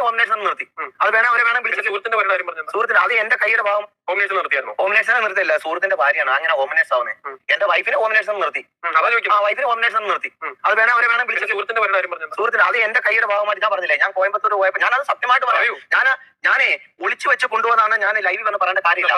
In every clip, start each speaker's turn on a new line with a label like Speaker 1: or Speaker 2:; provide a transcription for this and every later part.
Speaker 1: വൈഫിനെ ഹോമിനേഷൻ നിർത്തി. അത് വേണം അവരെ വേണം വിളിച്ചു
Speaker 2: സുഹൃത്തിന്റെ കാര്യം പറഞ്ഞു
Speaker 1: സുഹൃത്തിന് അത് എന്റെ കൈയുടെ ഭാഗം
Speaker 2: കോമ്പിനേഷൻ നിർത്തിയായിരുന്നു?
Speaker 1: കോമ്പിനേഷൻ നിർത്തില്ല സുഹൃത്തിന്റെ ഭാര്യയാണ്. അങ്ങനെ ഹോമിനേഷൻ ആവുന്നത്. എന്റെ വൈഫിനെ ഹോമിനേഷൻ നിർത്തി. ആ വൈഫിന് ഹോമിനേഷൻ നിർത്തി. അത് വേണം അവരെ വേണം വിളിച്ചു
Speaker 2: സുഹൃത്തിന്റെ കാര്യം പറഞ്ഞു
Speaker 1: സുഹൃത്തിന് അത് എന്റെ കൈയുടെ ഭാഗമായിട്ട് ഞാൻ പറഞ്ഞില്ല? ഞാൻ കോയമ്പത്തൂർ പോയപ്പോ അത് സത്യമായിട്ട് പറയൂ. ഞാൻ ഞാനേ ഒളിച്ചു വെച്ച് കൊണ്ടുവന്നാണ് ഞാൻ ലൈവിൽ വന്ന് പറയേണ്ട കാര്യമില്ല.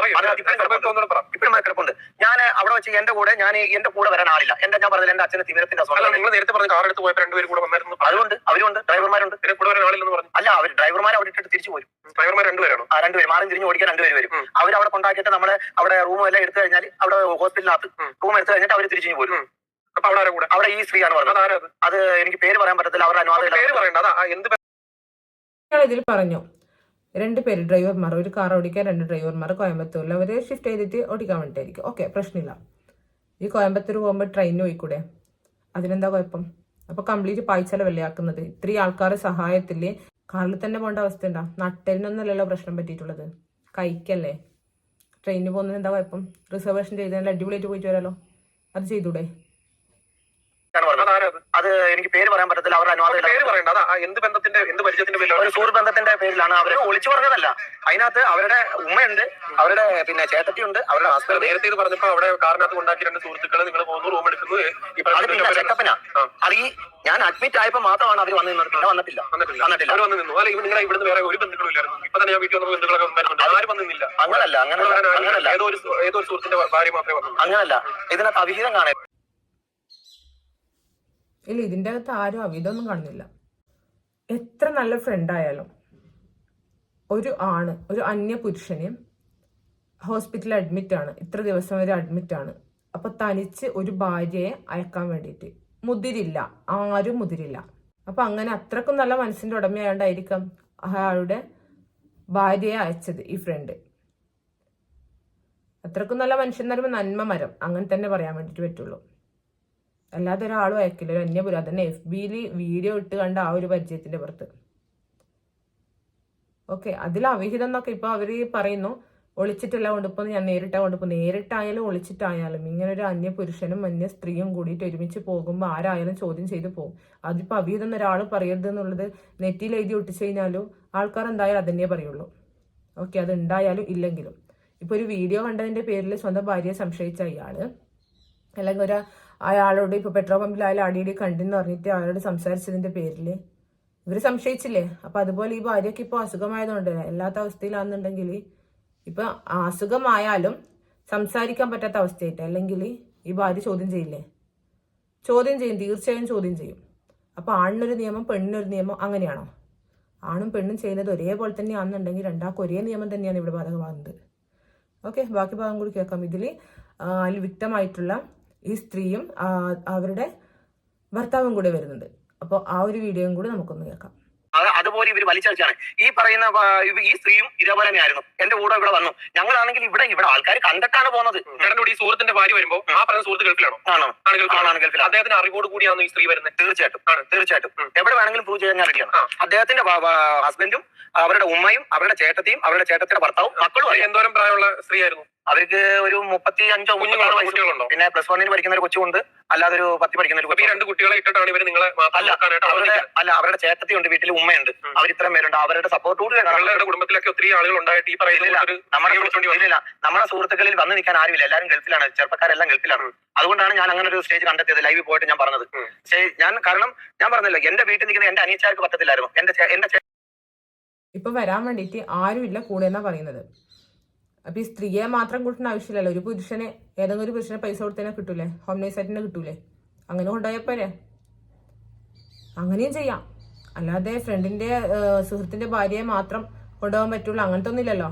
Speaker 1: ഇപ്പോഴും കിടപ്പുണ്ട്. ഞാൻ അവിടെ വെച്ച് എന്റെ കൂടെ ഞാൻ എന്റെ കൂടെ വരാൻ ആളില്ല. എന്റെ ഞാൻ പറഞ്ഞത്? എന്റെ അച്ഛന് തിമിരത്തിന്റെ
Speaker 2: അല്ല
Speaker 1: അസുഖം
Speaker 2: നിങ്ങൾ നേരത്തെ പറഞ്ഞ കാർ എടുത്ത് പോയപ്പോ രണ്ടുപേരും കൂടെ വന്നായിരുന്നു
Speaker 1: അതുകൊണ്ട് അവരുണ്ട് ഡ്രൈവർമാരുണ്ട്.
Speaker 2: പിന്നെ കൂടെ വരാൻ ആളില്ലെന്ന് പറഞ്ഞു.
Speaker 1: അല്ല അവർ ഡ്രൈവർമാർ അവിടെ ഇട്ടിട്ട് തിരിച്ചു പോരും.
Speaker 2: ഡ്രൈവർമാർ രണ്ടുപേരാണോ
Speaker 1: ആ രണ്ടുപേരും മാറി തിരിഞ്ഞ് ഓടിക്കാൻ രണ്ടുപേര് വരും. അവർ അവിടെ കൊണ്ടാക്കിയിട്ട് നമ്മളെ അവിടെ റൂം എല്ലാം എടുത്തു കഴിഞ്ഞാൽ അവിടെ ഹോസ്പിറ്റലിനകത്ത്. റൂം എടുത്തു കഴിഞ്ഞിട്ട് അവർ തിരിച്ചു പോരും.
Speaker 2: അപ്പൊ അവിടെ കൂടെ?
Speaker 1: അവിടെ ഈ സ്ത്രീയാണ് പറഞ്ഞത്.
Speaker 2: അത്
Speaker 1: അത് എനിക്ക് പേര് പറയാൻ പറ്റത്തില്ല അവരുടെ അനുവാദം
Speaker 2: പേര് പറയണ്ട. അതാ എന്ത്
Speaker 3: ഇതിൽ പറഞ്ഞു. രണ്ട് പേര് ഡ്രൈവർമാർ ഒരു കാർ ഓടിക്കാൻ രണ്ട് ഡ്രൈവർമാർ കോയമ്പത്തൂരിൽ അവർ ഷിഫ്റ്റ് ചെയ്തിട്ട് ഓടിക്കാൻ വേണ്ടിയിട്ടായിരിക്കും ഓക്കെ പ്രശ്നമില്ല. ഈ കോയമ്പത്തൂർ പോകുമ്പോൾ ട്രെയിനിന് പോയിക്കൂടെ? അതിനെന്താ കുഴപ്പം? അപ്പോൾ കംപ്ലീറ്റ് പായ്ച്ചലവല്ലേ ആക്കുന്നത്? ഇത്രയും ആൾക്കാരുടെ സഹായത്തിൽ കാറിൽ തന്നെ പോകേണ്ട അവസ്ഥ ഉണ്ടാ നട്ടലിനൊന്നുമല്ലല്ലോ പ്രശ്നം പറ്റിയിട്ടുള്ളത്. കൈക്കല്ലേ? ട്രെയിനിന് പോകുന്നതിന് എന്താ കുഴപ്പം? റിസർവേഷൻ ചെയ്തതിനാൽ അടിപൊളിയായിട്ട് പോയിട്ട് വരാലോ? അത് ചെയ്തൂടെ?
Speaker 2: അത്
Speaker 1: എനിക്ക് പേര് പറയാൻ പറ്റത്തില്ല അവരുടെ അനുവാദം
Speaker 2: പേര് പറയണ്ട. അതാ എന്ത് ബന്ധത്തിന്റെ എന്ത് പരിചയത്തിന്റെ
Speaker 1: ഒരു
Speaker 2: പേരിലാണ്?
Speaker 1: സുഹൃത്ത് ബന്ധത്തിന്റെ പേരിലാണ്. അവർ ഒളിച്ചു പറഞ്ഞതല്ല. അതിനകത്ത് അവരുടെ ഉമ്മയുണ്ട് അവരുടെ പിന്നെ ചേട്ടത്തിയുണ്ട് അവരുടെ ഹസ്ബൻഡ്
Speaker 2: നേരത്തെ ഇത് പറഞ്ഞപ്പോ അവിടെ കാറിനകത്ത് കൊണ്ടാക്കി രണ്ട് സുഹൃത്തുക്കളെ നിങ്ങൾ പോകുന്നു റൂം എടുക്കുന്നു. ഈ
Speaker 1: അത് ചെക്കപ്പിനാ. ഈ ഞാൻ അഡ്മിറ്റ് ആയപ്പോ മാത്രമാണ് അവർ വന്നു നിന്നത് പിന്നെ വന്നിട്ടില്ല.
Speaker 2: വന്നിട്ടില്ല. അവർ വന്ന് നിന്നു അല്ല ഇവ നിങ്ങളെ ഇവിടുന്ന് വേറെ ഒരു ബന്ധുക്കളും ഇല്ലായിരുന്നു. ഇപ്പൊ തന്നെ ഞാൻ വീട്ടിൽ വന്ന ബന്ധുക്കളൊക്കെ വന്നിട്ടുണ്ട് ആരും വന്നില്ല
Speaker 1: അങ്ങനല്ല അങ്ങനല്ല അങ്ങനല്ല.
Speaker 2: ഏതോ ഒരു ഏതോ ഒരു സുഹൃത്തിന്റെ ഭാര്യ മാത്രമേ വന്നു
Speaker 1: അങ്ങനല്ല. ഇതിനകത്ത് അവിഹിതം കാണേ
Speaker 3: ഇല്ല ഇതിന്റെ അകത്ത് ആരും അവിധമൊന്നും കാണുന്നില്ല. എത്ര നല്ല ഫ്രണ്ടായാലും ഒരു ആണ് ഒരു അന്യ പുരുഷന് ഹോസ്പിറ്റലിൽ അഡ്മിറ്റ് ആണ് ഇത്ര ദിവസം വരെ അഡ്മിറ്റ് ആണ്. അപ്പൊ തനിച്ച് ഒരു ഭാര്യയെ അയക്കാൻ വേണ്ടിയിട്ട് മുതിരില്ല ആരും മുതിരില്ല. അപ്പൊ അങ്ങനെ അത്രക്കും നല്ല മനസ്സിന്റെ ഉടമയായോണ്ടായിരിക്കാം അയാളുടെ ഭാര്യയെ അയച്ചത് ഈ ഫ്രണ്ട് അത്രക്കും നല്ല മനുഷ്യൻ എന്ന് നന്മ മരം അങ്ങനെ തന്നെ പറയാൻ വേണ്ടിയിട്ട് പറ്റുള്ളൂ. അല്ലാതെ ഒരാളും അയക്കില്ല. ഒരു അന്യപുരം. അതന്നെ എഫ് ബിയിൽ വീഡിയോ ഇട്ട് കണ്ട ആ ഒരു പരിചയത്തിന്റെ പുറത്ത്. ഓക്കെ അതിൽ അവിഹിതം എന്നൊക്കെ ഇപ്പൊ അവർ പറയുന്നു. ഒളിച്ചിട്ടല്ല കൊണ്ടുപോകുന്നു ഞാൻ നേരിട്ടാ കൊണ്ടുപോകും നേരിട്ടായാലും ഒളിച്ചിട്ടായാലും ഇങ്ങനെ ഒരു അന്യ പുരുഷനും അന്യ സ്ത്രീയും കൂടിയിട്ട് ഒരുമിച്ച് പോകുമ്പോൾ ആരായാലും ചോദ്യം ചെയ്തു പോകും. അതിപ്പോ അവിഹിതം ഒരാൾ പറയരുത് എന്നുള്ളത് നെറ്റിയിൽ എഴുതി ഒട്ടിച്ചു കഴിഞ്ഞാലും ആൾക്കാർ എന്തായാലും അതന്നെ പറയുള്ളൂ. ഓക്കെ അത് ഉണ്ടായാലും ഇല്ലെങ്കിലും. ഇപ്പൊ ഒരു വീഡിയോ കണ്ടതിന്റെ പേരിൽ സ്വന്തം ഭാര്യയെ സംശയിച്ച ഇയാൾ. അല്ലെങ്കിൽ ഒരു അയാളോട് ഇപ്പൊ പെട്രോൾ പമ്പിൽ അയാൾ അടിയിടി കണ്ടെന്ന് പറഞ്ഞിട്ട് അയാളോട് സംസാരിച്ചതിന്റെ പേരിൽ ഇവർ സംശയിച്ചില്ലേ? അപ്പൊ അതുപോലെ ഈ ഭാര്യയ്ക്ക് ഇപ്പൊ അസുഖമായതുകൊണ്ട് അല്ലാത്ത അവസ്ഥയിലാണെന്നുണ്ടെങ്കിൽ ഇപ്പൊ അസുഖമായാലും സംസാരിക്കാൻ പറ്റാത്ത അവസ്ഥയായിട്ട് അല്ലെങ്കിൽ ഈ ഭാര്യ ചോദ്യം ചെയ്യില്ലേ? ചോദ്യം ചെയ്യും തീർച്ചയായും ചോദ്യം ചെയ്യും. അപ്പൊ ആണിനൊരു നിയമം പെണ്ണിനൊരു നിയമം അങ്ങനെയാണോ? ആണും പെണ്ണും ചെയ്യുന്നത് ഒരേപോലെ തന്നെയാണെന്നുണ്ടെങ്കിൽ രണ്ടാൾക്കും ഒരേ നിയമം തന്നെയാണ് ഇവിടെ ബാധകമാകുന്നത്. ഓക്കെ ബാക്കി ഭാഗം കൂടി കേൾക്കാം. ഇതിൽ അതിൽ വിക്തമായിട്ടുള്ള ഈ സ്ത്രീയും അവരുടെ ഭർത്താവും കൂടെ വരുന്നുണ്ട്. അപ്പോൾ ആ ഒരു വീഡിയോയും കൂടി നമുക്കൊന്ന് കേൾക്കാം.
Speaker 1: അത് അതുപോലെ ഇവർ വലിച്ചടിച്ചാണ്. ഈ പറയുന്ന ഈ സ്ത്രീയും ഇതേപോലെ തന്നെയായിരുന്നു. എന്റെ കൂടെ ഇവിടെ വന്നു. ഞങ്ങളാണെങ്കിൽ ഇവിടെ ഇവിടെ ആൾക്കാർ കണ്ടിട്ടാണ് പോകുന്നത്.
Speaker 2: ഇവിടെ ഈ സുഹൃത്തിന്റെ ഭാര്യ വരുമ്പോ ആ പറഞ്ഞ സുഹൃത്ത് ഗൾഫിലാണോ?
Speaker 1: ആണോ?
Speaker 2: ആണ് ഗൾഫിലാണോ?
Speaker 1: ആണാണ് ഗൾഫിലാണ്
Speaker 2: അദ്ദേഹത്തിന് അറിവോട് കൂടിയാണോ ഈ സ്ത്രീ വരുന്നത്?
Speaker 1: തീർച്ചയായിട്ടും.
Speaker 2: ആണ്.
Speaker 1: തീർച്ചയായിട്ടും. എവിടെ വേണമെങ്കിലും പ്രൂവ് ചെയ്യാൻ റെഡിയാണ് അദ്ദേഹത്തിന്റെ ഹസ്ബൻഡും അവരുടെ ഉമ്മയും അവരുടെ ചേട്ടത്തെയും അവരുടെ ചേട്ടത്തിന്റെ ഭർത്താവും മക്കളും
Speaker 2: എന്തോരം പ്രായമുള്ള സ്ത്രീ ആയിരുന്നു
Speaker 1: അവർക്ക് ഒരു മുപ്പത്തി അഞ്ചോ
Speaker 2: കുട്ടികളുണ്ടോ?
Speaker 1: പിന്നെ പ്ലസ് വണ്ണിന് പഠിക്കുന്ന ഒരു കൊച്ചുണ്ട് അല്ലാതെ ഒരു പത്തി പഠിക്കുന്ന ഒരു
Speaker 2: രണ്ട് കുട്ടികളെ ഇട്ടിട്ടാണ് നിങ്ങളെ
Speaker 1: അല്ല അവരുടെ അല്ല അവരുടെ ചേട്ടത്തിയുണ്ട് വീട്ടിൽ ഉമ്മയുണ്ട്. അവർ ഇത്രയും പേരുണ്ട്. അവരുടെ സപ്പോർട്ട് കൂടി
Speaker 2: നിങ്ങളുടെ കുടുംബത്തിലൊക്കെ ഒത്തിരി ആളുകൾ ഉണ്ടായിട്ട് ഈ പറയുന്ന
Speaker 1: നമ്മുടെ നമ്മുടെ സുഹൃത്തുക്കളിൽ വന്ന് നിൽക്കാൻ ആരുമില്ല. എല്ലാവരും ഗൾഫിലാണ്. ചെറുപ്പക്കാരെല്ലാം ഗൾഫിലാണ്. അതുകൊണ്ടാണ് ഞാൻ അങ്ങനെ ഒരു സ്റ്റേജ് കണ്ടെത്തിയത്. ലൈവിൽ പോയിട്ട് ഞാൻ പറഞ്ഞത്. പക്ഷേ ഞാൻ കാരണം ഞാൻ പറഞ്ഞില്ല എന്റെ വീട്ടിൽ നിൽക്കുന്ന എന്റെ അനിയച്ചാർക്ക് പറ്റത്തില്ലായിരുന്നു. എന്റെ എന്റെ
Speaker 3: ഇപ്പൊ വരാൻ വേണ്ടിയിട്ട് ആരുമില്ല കൂടെ എന്നാ പറയുന്നത്? അപ്പൊ ഈ സ്ത്രീയെ മാത്രം കൂട്ടുന്ന ആവശ്യമില്ലല്ലോ. ഒരു പുരുഷനെ ഏതെങ്കിലും ഒരു പുരുഷനെ പൈസ കൊടുത്തതിനെ കിട്ടൂലേ? ഹോം നൈസായിട്ടിനെ കിട്ടൂലേ? അങ്ങനെ കൊണ്ടുപോയപ്പോരെ അങ്ങനെയും ചെയ്യാം. അല്ലാതെ ഫ്രണ്ടിന്റെ സുഹൃത്തിന്റെ ഭാര്യയെ മാത്രം കൊണ്ടുപോകാൻ പറ്റുള്ളൂ. അങ്ങനത്തെ ഒന്നുമില്ലല്ലോ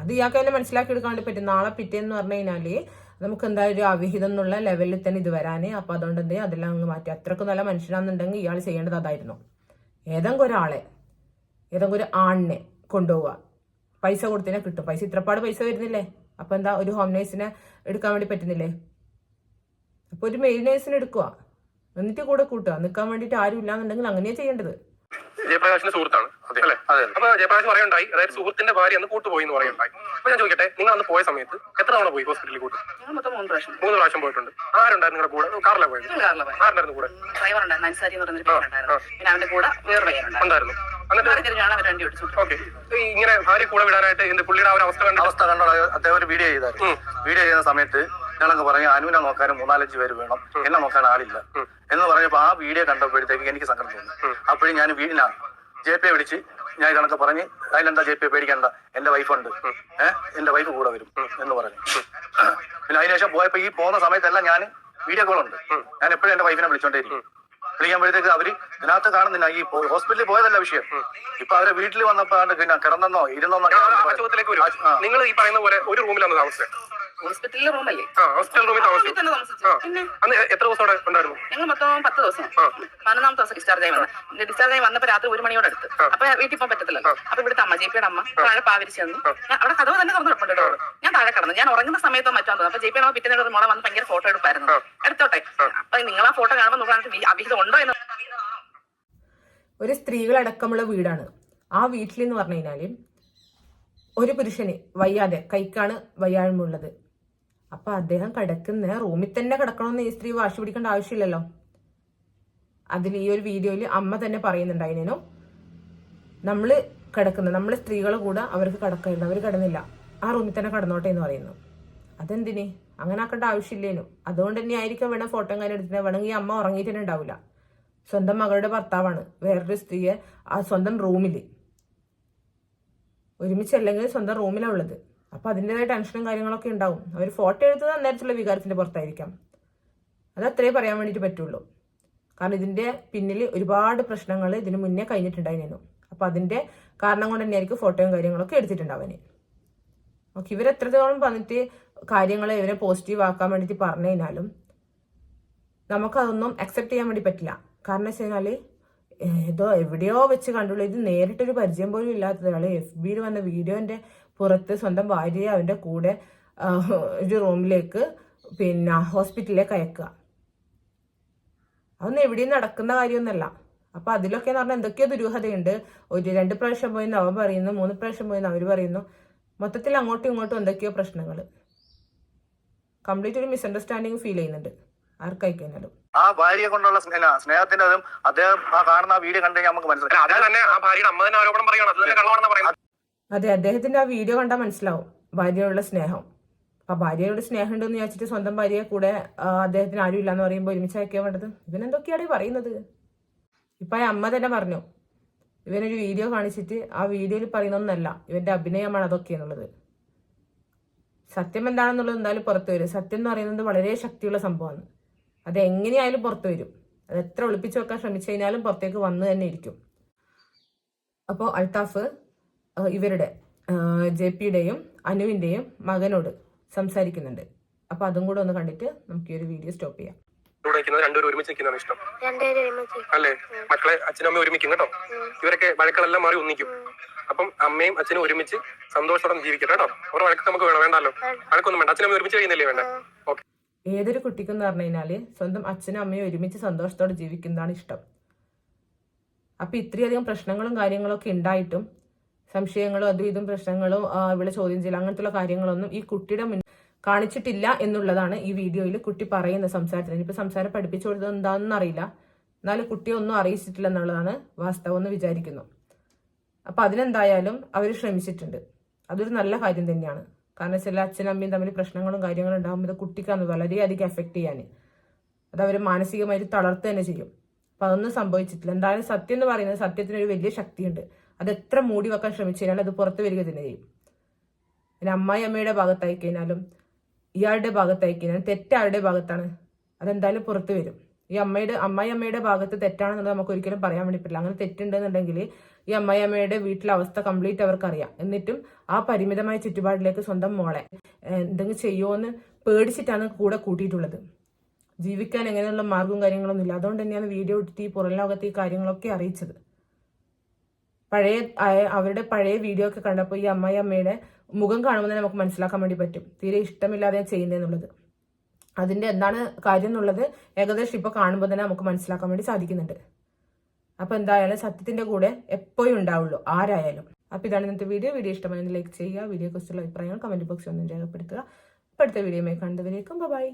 Speaker 3: അത് ഇയാൾക്ക് തന്നെ മനസ്സിലാക്കി എടുക്കാൻ വേണ്ടി പറ്റും. നാളെ പിറ്റേന്ന് പറഞ്ഞു കഴിഞ്ഞാൽ നമുക്ക് എന്തായാലും ഒരു അവിഹിതം എന്നുള്ള ലെവലിൽ തന്നെ ഇത് വരാന്. അപ്പൊ അതുകൊണ്ട് എന്ത് അതെല്ലാം അങ്ങ് മാറ്റി. അത്രക്കും നല്ല മനുഷ്യനാണെന്നുണ്ടെങ്കിൽ ഇയാൾ ചെയ്യേണ്ടത് അതായിരുന്നു. ഏതെങ്കിലും ഒരാളെ ഏതെങ്കിലും ഒരു ആണിനെ കൊണ്ടുപോവുക. പൈസ കൊടുത്തതിനെ കിട്ടും. പൈസ ഇത്രപ്പാട് പൈസ വരുന്നില്ലേ അപ്പൊ എന്താ ഒരു ഹോം നേഴ്സിനെ എടുക്കാൻ വേണ്ടി പറ്റുന്നില്ലേ? അപ്പൊ ഒരു മെയിൽ നേഴ്സിനെ എടുക്കുക എന്നിട്ട് കൂടെ കൂട്ടുക നിൽക്കാൻ വേണ്ടിയിട്ട് ആരും ഇല്ലാന്നുണ്ടെങ്കിൽ അങ്ങനെയാ ചെയ്യേണ്ടത്.
Speaker 2: ജയപ്രകാശിന്റെ സുഹൃത്താണ്. അല്ലേ? അപ്പൊ ജയപ്രകാശ് പറയുണ്ടായി. അതായത് സുഹൃത്തിന്റെ ഭാര്യ അന്ന് കൂട്ടുപോയി എന്ന് പറയുണ്ടായി. അപ്പൊ ഞാൻ ചോദിക്കട്ടെ നിങ്ങൾ അന്ന് പോയ സമയത്ത് എത്ര തവണ പോയി ഹോസ്പിറ്റലിൽ കൂട്ട്?
Speaker 4: മൂന്ന് പ്രാവശ്യം
Speaker 2: മൂന്ന് പ്രാവശ്യം പോയിട്ടുണ്ട്. ആരുണ്ടായിരുന്നു നിങ്ങളുടെ കൂടെ? കാറിലാണ് പോയത്. ആരുണ്ടായിരുന്നു കൂടെ?
Speaker 4: ഡ്രൈവർ ഉണ്ടായിരുന്നു അൻസാരി എന്ന് പറഞ്ഞൊരു പേരുണ്ടായിരുന്നു പിന്നെ അവന്റെ കൂടെ വേറൊരു
Speaker 2: ഉണ്ടായിരുന്നു. ഇങ്ങനെ ഭാര്യ കൂടെ വിടാനായിട്ട് എന്ത് പുള്ളിയുടെ ആ ഒരു അവസ്ഥ കണ്ട
Speaker 5: അവസ്ഥ കണ്ടോ? അദ്ദേഹം ഒരു വീഡിയോ ചെയ്തായിരുന്നു. വീഡിയോ ചെയ്യുന്ന സമയത്ത് ഞങ്ങളൊക്കെ പറഞ്ഞു അനുവിനെ നോക്കാനും മൂന്നാലഞ്ച് പേര് വേണം. എന്നെ നോക്കാൻ ആളില്ല. എന്ന് പറഞ്ഞപ്പോ ആ വീഡിയോ കണ്ടപ്പോഴത്തേക്ക് എനിക്ക് സങ്കടം തോന്നി. അപ്പോഴും ഞാൻ വീടിനാണ് ജെ പി വിളിച്ച് ഞാൻ കണക്ക് പറഞ്ഞ് അതിലെന്താ ജെ പി പേടിക്കണ്ട. എന്റെ വൈഫുണ്ട് ഏഹ് എന്റെ വൈഫ് കൂടെ വരും എന്ന് പറഞ്ഞു. പിന്നെ അതിനുശേഷം പോയപ്പോ ഈ പോകുന്ന സമയത്തെല്ലാം ഞാൻ വീഡിയോ കോൾ ഉണ്ട്. ഞാൻ എപ്പോഴും എന്റെ വൈഫിനെ വിളിച്ചോണ്ടേയിരിക്കും വിളിക്കുമ്പോഴത്തേക്ക് അവർ ഇതിനകത്ത് കാണുന്നില്ല ഈ ഹോസ്പിറ്റലിൽ പോയതല്ല വിഷയം ഇപ്പൊ അവരെ വീട്ടിൽ വന്നപ്പോ കിടന്നെന്നോ ഇരുന്നോ
Speaker 2: നിങ്ങൾ ഈ പറയുന്ന പോലെ ഒരു റൂമിലാണ് താമസിച്ചത്
Speaker 4: ഹോസ്പിറ്റലിലെ റൂമല്ലേ?
Speaker 2: ഹോസ്പിറ്റൽ റൂമിൽ താമസിച്ചു.
Speaker 4: തന്നെ താമസിച്ചു. പിന്നെ?
Speaker 2: അന്ന് എത്ര ദിവസം അവിടെ ഉണ്ടായിരുന്നു?
Speaker 4: ഞങ്ങൾ മൊത്തം പത്ത് ദിവസം. പതിനൊന്നാമത്തെ ദിവസം ഡിസ്ചാർജ് ആയി വന്നു. ഡിസ്ചാർജ് ആയി വന്നപ്പോ രാത്രി ഒരു മണിയോടെ അടുത്ത്. അപ്പൊ വീട്ടിൽ പോകാൻ പറ്റത്തില്ലല്ലോ അപ്പൊ ഇവിടുത്തെ അമ്മ ജെപിയുടെ അമ്മ താഴെ പാവരിച്ചു തന്നു ഞാൻ അവിടെ കഥവ് തന്നെ തുറന്നു കിടപ്പുണ്ട് ഞാൻ താഴെ കടന്നു. ഞാൻ ഉറങ്ങുന്ന സമയത്തോ മറ്റോ അപ്പൊ ജെപിയുടെ അമ്മ പിറ്റേ ഒരു മോളെ വന്ന് ഭയങ്കര ഫോട്ടോ എടുപ്പായിരുന്നു. എടുത്തോട്ടെ. അപ്പൊ നിങ്ങൾ ആ ഫോട്ടോ കാണുമ്പോൾ നോക്കാൻ അവിഹിതം ഉണ്ടോ എന്ന്
Speaker 3: ഒരു സ്ത്രീകളടക്കമുള്ള വീടാണ്. ആ വീട്ടിൽ എന്ന് പറഞ്ഞു കഴിഞ്ഞാൽ ഒരു പുരുഷന് വയ്യാതെ കൈക്കാണ് വയ്യായ്മയുള്ളത്. അപ്പൊ അദ്ദേഹം കിടക്കുന്ന റൂമിൽ തന്നെ കിടക്കണമെന്ന് ഈ സ്ത്രീ വാശി പിടിക്കേണ്ട ആവശ്യമില്ലല്ലോ. അതിൽ ഈ ഒരു വീഡിയോയിൽ അമ്മ തന്നെ പറയുന്നുണ്ടായിരുന്നു നമ്മൾ കിടക്കുന്നത് നമ്മൾ സ്ത്രീകൾ കൂടെ അവർക്ക് കിടക്കരുത് അവർ കിടന്നില്ല. ആ റൂമിൽ തന്നെ കിടന്നോട്ടെ എന്ന് പറയുന്നു. അതെന്തിന്? അങ്ങനെ ആക്കേണ്ട ആവശ്യമില്ലേനു. അതുകൊണ്ട് തന്നെ ആയിരിക്കും വേണം ഫോട്ടോ കാര്യം എടുത്തിട്ട് വേണമെങ്കിൽ അമ്മ ഉറങ്ങിയിട്ട് തന്നെ ഉണ്ടാവില്ല സ്വന്തം മകളുടെ ഭർത്താവാണ്. വേറൊരു സ്ത്രീയെ ആ സ്വന്തം റൂമിൽ ഒരുമിച്ചല്ലെങ്കിൽ സ്വന്തം റൂമിലാണ് ഉള്ളത്. അപ്പൊ അതിന്റെതായ ടെൻഷനും കാര്യങ്ങളൊക്കെ ഉണ്ടാവും. അവർ ഫോട്ടോ എടുത്തത് അന്നേരത്തുള്ള വികാരത്തിന്റെ പുറത്തായിരിക്കാം. അത് അത്രേ പറയാൻ വേണ്ടിയിട്ട് പറ്റുള്ളൂ. കാരണം ഇതിന്റെ പിന്നിൽ ഒരുപാട് പ്രശ്നങ്ങൾ ഇതിന് മുന്നേ കഴിഞ്ഞിട്ടുണ്ടായിരുന്നു. അപ്പൊ അതിന്റെ കാരണം കൊണ്ട് തന്നെയായിരിക്കും ഫോട്ടോയും കാര്യങ്ങളൊക്കെ എടുത്തിട്ടുണ്ടാവന് ഓക്കെ ഇവരെത്രത്തോളം പറഞ്ഞിട്ട് കാര്യങ്ങൾ ഇവരെ പോസിറ്റീവ് ആക്കാൻ വേണ്ടിയിട്ട് പറഞ്ഞു കഴിഞ്ഞാലും നമുക്കതൊന്നും അക്സെപ്റ്റ് ചെയ്യാൻ വേണ്ടി പറ്റില്ല. കാരണം വെച്ച് കഴിഞ്ഞാൽ ഏതോ എവിടെയോ വെച്ച് കണ്ടുള്ളൂ ഇത് നേരിട്ടൊരു പരിചയം പോലും ഇല്ലാത്ത ഒരാൾ എഫ് ബിയിൽ വന്ന വീഡിയോന്റെ പുറത്ത് സ്വന്തം ഭാര്യയെ അവന്റെ കൂടെ ഒരു റൂമിലേക്ക് പിന്നെ ഹോസ്പിറ്റലിലേക്ക് അയക്കുക. അതൊന്നും എവിടെയും നടക്കുന്ന കാര്യമൊന്നുമല്ല. അപ്പൊ അതിലൊക്കെ എന്ന് പറഞ്ഞാൽ എന്തൊക്കെയോ ദുരൂഹതയുണ്ട്. ഒരു രണ്ട് പ്രാവശ്യം പോയി അവൻ പറയുന്നു മൂന്ന് പ്രാവശ്യം പോയി അവർ പറയുന്നു. മൊത്തത്തിൽ അങ്ങോട്ടും ഇങ്ങോട്ടും എന്തൊക്കെയോ പ്രശ്നങ്ങൾ കംപ്ലീറ്റ് ഒരു മിസ്അണ്ടർസ്റ്റാൻഡിങ് ഫീൽ ചെയ്യുന്നുണ്ട്. ആർക്കായിക്കഴിഞ്ഞാലും
Speaker 5: ആ ഭാര്യയെ കൊണ്ടുള്ള സ്നേഹ സ്നേഹത്തിന്റെ അതും അദ്ദേഹം ആ കാണുന്ന ആ വീഡിയോ കണ്ടു നമുക്ക്
Speaker 2: മനസ്സിലാക്കാം
Speaker 5: മനസ്സിലായി
Speaker 2: അത് തന്നെ ആ ഭാര്യയുടെ അമ്മ തന്നെ ആരോപണം പറയണം അത് തന്നെ കള്ളമാണെന്ന് പറയുന്നത്.
Speaker 3: അതെ അദ്ദേഹത്തിന്റെ ആ വീഡിയോ കണ്ടാൽ മനസ്സിലാവും ഭാര്യയോടുള്ള സ്നേഹം. ആ ഭാര്യയോട് സ്നേഹം ഉണ്ടെന്ന് വിചാരിച്ചിട്ട് സ്വന്തം ഭാര്യയെ കൂടെ അദ്ദേഹത്തിന് ആരും ഇല്ലാന്ന് പറയുമ്പോൾ ഒരുമിച്ച് അയക്കാൻ വേണ്ടത്? ഇവനെന്തൊക്കെയാണ് പറയുന്നത്? ഇപ്പൊ ആ അമ്മ തന്നെ പറഞ്ഞു ഇവനൊരു വീഡിയോ കാണിച്ചിട്ട് ആ വീഡിയോയിൽ പറയുന്നൊന്നല്ല ഇവന്റെ അഭിനയമാണ് അതൊക്കെ എന്നുള്ളത് സത്യം എന്താണെന്നുള്ളത് എന്തായാലും പുറത്തു വരും. സത്യം എന്ന് പറയുന്നത് വളരെ ശക്തിയുള്ള സംഭവമാണ്. അത് എങ്ങനെയായാലും പുറത്തു വരും. അത് എത്ര ഒളിപ്പിച്ചു വെക്കാൻ ശ്രമിച്ചു കഴിഞ്ഞാലും പുറത്തേക്ക് വന്നു തന്നെ ഇരിക്കും. അപ്പോൾ അൽത്താഫ് ആ, ഇവരുടെ ജെ പിയുടെയും അനുവിന്റെയും മകനോട് സംസാരിക്കുന്നുണ്ട്. അപ്പൊ അതും കൂടെ ഒന്ന് കണ്ടിട്ട് നമുക്ക് ഈ ഒരു വീഡിയോ സ്റ്റോപ്പ് ചെയ്യാം.
Speaker 2: രണ്ടുപേരും ഒരുമിച്ച് നിൽക്കുന്നതാണ് ഇഷ്ടം.
Speaker 6: രണ്ടുപേരും ഒരുമിച്ച്
Speaker 2: അല്ലേ? മക്കളെ അച്ഛനും അമ്മയും ഒരുമിക്കും കേട്ടോ? ഇവരൊക്കെ വഴക്കളെല്ലാം മാറി ഒന്നിക്കും. അപ്പം അമ്മയും അച്ഛനും ഒരുമിച്ച് സന്തോഷത്തോടെ ജീവിക്കട്ടെ കേട്ടോ? ഓരോ വഴക്ക് നമുക്ക് വേണം വേണ്ടല്ലോ. വഴക്കൊന്നും വേണ്ട. അച്ഛനും അമ്മയും ഒരുമിച്ച് കഴിയുന്നില്ലേ വേണ്ട? ഓക്കെ.
Speaker 3: ഏതൊരു കുട്ടിക്കെന്ന് പറഞ്ഞു കഴിഞ്ഞാൽ സ്വന്തം അച്ഛനും അമ്മയും ഒരുമിച്ച് സന്തോഷത്തോടെ ജീവിക്കുന്നതാണ് ഇഷ്ടം. അപ്പൊ ഇത്രയധികം പ്രശ്നങ്ങളും കാര്യങ്ങളൊക്കെ ഉണ്ടായിട്ടും സംശയങ്ങളും അതും ഇതും പ്രശ്നങ്ങളും ഇവിടെ ചോദ്യം ചെയ്യൽ അങ്ങനത്തുള്ള കാര്യങ്ങളൊന്നും ഈ കുട്ടിയുടെ മുൻ കാണിച്ചിട്ടില്ല എന്നുള്ളതാണ് ഈ വീഡിയോയിൽ കുട്ടി പറയുന്ന സംസാരത്തിന്. ഇപ്പൊ സംസാരം പഠിപ്പിച്ചു കൊടുത്തത് എന്താണെന്ന് അറിയില്ല. എന്നാലും കുട്ടിയെ ഒന്നും അറിയിച്ചിട്ടില്ല എന്നുള്ളതാണ് വാസ്തവം എന്ന് വിചാരിക്കുന്നു. അപ്പൊ അതിനെന്തായാലും അവർ ശ്രമിച്ചിട്ടുണ്ട്. അതൊരു നല്ല കാര്യം തന്നെയാണ്. കാരണം ചില അച്ഛനും അമ്മയും തമ്മിൽ പ്രശ്നങ്ങളും കാര്യങ്ങളും ഉണ്ടാകുമ്പോൾ കുട്ടിക്കാന്ന് വളരെയധികം എഫക്ട് ചെയ്യാൻ അത് അവരെ മാനസികമായിട്ട് തളർത്തുക തന്നെ ചെയ്യും. അപ്പൊ അതൊന്നും സംഭവിച്ചിട്ടില്ല. എന്തായാലും സത്യം എന്ന് പറയുന്നത് സത്യത്തിനൊരു വലിയ ശക്തിയുണ്ട്. അത് എത്ര മൂടി വെക്കാൻ ശ്രമിച്ചു കഴിഞ്ഞാൽ അത് പുറത്ത് വരിക തന്നെ ചെയ്യും. പിന്നെ അമ്മായി അമ്മയുടെ ഭാഗത്തായി കഴിഞ്ഞാലും ഇയാളുടെ ഭാഗത്തായി കഴിഞ്ഞാൽ തെറ്റാരുടെ ഭാഗത്താണ്? അതെന്തായാലും പുറത്ത് വരും. ഈ അമ്മയുടെ അമ്മായി അമ്മയുടെ ഭാഗത്ത് തെറ്റാണെന്നുള്ളത് നമുക്ക് ഒരിക്കലും പറയാൻ വേണ്ടി പറ്റില്ല. അങ്ങനെ തെറ്റുണ്ടെന്നുണ്ടെങ്കിൽ ഈ അമ്മായി അമ്മയുടെ വീട്ടിലെ അവസ്ഥ കംപ്ലീറ്റ് അവർക്കറിയാം. എന്നിട്ടും ആ പരിമിതമായ ചുറ്റുപാടിലേക്ക് സ്വന്തം മോളെ എന്തെങ്കിലും ചെയ്യുമോ എന്ന് പേടിച്ചിട്ടാണ് കൂടെ കൂട്ടിയിട്ടുള്ളത്. ജീവിക്കാൻ എങ്ങനെയുള്ള മാർഗവും കാര്യങ്ങളൊന്നും ഇല്ല. അതുകൊണ്ട് തന്നെയാണ് വീഡിയോ എടുത്ത് ഈ പുറം ലോകത്ത് ഈ കാര്യങ്ങളൊക്കെ അറിയിച്ചത്. പഴയ അവരുടെ പഴയ വീഡിയോ ഒക്കെ കണ്ടപ്പോൾ ഈ അമ്മായി അമ്മയുടെ മുഖം കാണുമ്പോൾ തന്നെ നമുക്ക് മനസ്സിലാക്കാൻ വേണ്ടി പറ്റും. തീരെ ഇഷ്ടമില്ലാതെ ചെയ്യുന്നതെന്നുള്ളത് അതിന്റെ എന്താണ് കാര്യം എന്നുള്ളത് ഏകദേശം ഇപ്പൊ കാണുമ്പോൾ തന്നെ നമുക്ക് മനസ്സിലാക്കാൻ വേണ്ടി സാധിക്കുന്നുണ്ട്. അപ്പോൾ എന്തായാലും സത്യത്തിന്റെ കൂടെ എപ്പോഴും ഉണ്ടാവുള്ളൂ ആരായാലും. അപ്പോൾ ഇതാണ് ഇന്നത്തെ വീഡിയോ വീഡിയോ ഇഷ്ടമായെന്ന് ലൈക്ക് ചെയ്യുക വീഡിയോ കുറിച്ചുള്ള അഭിപ്രായങ്ങൾ കമന്റ് ബോക്സിൽ ഒന്നും രേഖപ്പെടുത്തുക. അടുത്ത വീഡിയോയുമായി കണ്ടതിലേക്കും ബൈ